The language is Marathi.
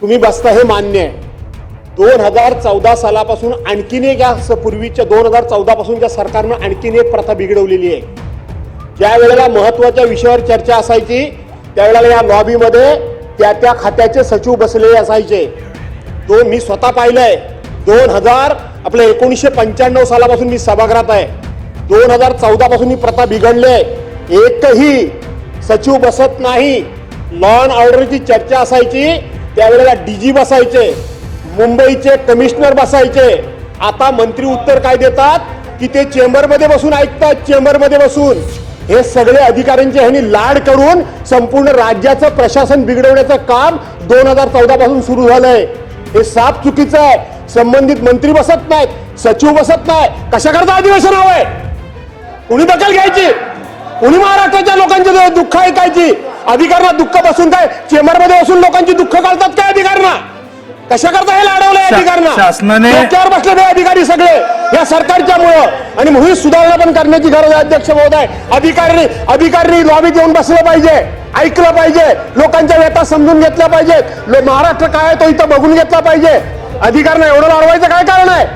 तुम्ही बसता हे मान्य आहे. दोन हजार चौदा सालापासून आणखीन एक या स- पूर्वीच्या दोन हजार चौदापासून पासूनच्या सरकारनं आणखीन एक प्रथा बिघडवलेली आहे. ज्या वेळेला महत्त्वाच्या विषयावर चर्चा असायची त्यावेळेला या लॉबीमध्ये त्या त्या खात्याचे सचिव बसलेले असायचे. तो मी स्वतः पाहिलंय. दोन हजार आपल्या एकोणीसशे पंच्याण्णव सालापासून मी सभागृहात आहे. दोन हजार चौदापासून ही प्रथा बिघडले एकही सचिव बसत नाही. लॉ अँड ऑर्डरची चर्चा असायची. त्यावेळेला डीजी बसायचे मुंबईचे कमिशनर बसायचे. आता मंत्री उत्तर काय देतात? की ते चेंबरमध्ये बसून ऐकतात चेंबरमध्ये बसून. हे सगळे अधिकाऱ्यांचे ह्यांनी लाड करून संपूर्ण राज्याचं प्रशासन बिघडवण्याचं काम दोन हजार चौदा पासून सुरू झालंय. हे साफ चुकीचं आहे. संबंधित मंत्री बसत नाहीत सचिव बसत नाही. कशाकरता अधिवेशन हवंय? कुणी दखल घ्यायची? कुणी महाराष्ट्राच्या लोकांच्या दुःख ऐकायची? अधिकाऱ्यांना दुःख बसून काय चेंबरमध्ये बसून लोकांची दुःख काढतात काय अधिकाऱ्यांना? कशाकरता हे लाडवलंय शा- अधिकाऱ्यांना? शासनाने- डोक्यावर बसलेले अधिकारी सगळे या सरकारच्या मुळे आणि मुळी सुधारणा पण करण्याची गरज आहे अध्यक्ष महोदय. अधिकारी अधिकारी लॉबीत येऊन बसलं पाहिजे ऐकलं पाहिजे लोकांच्या व्यथा समजून घेतल्या पाहिजेत. महाराष्ट्र काय तो इथं बघून घेतला पाहिजे. अधिकाऱ्यांना एवढं लाडवायचं काय कारण आहे?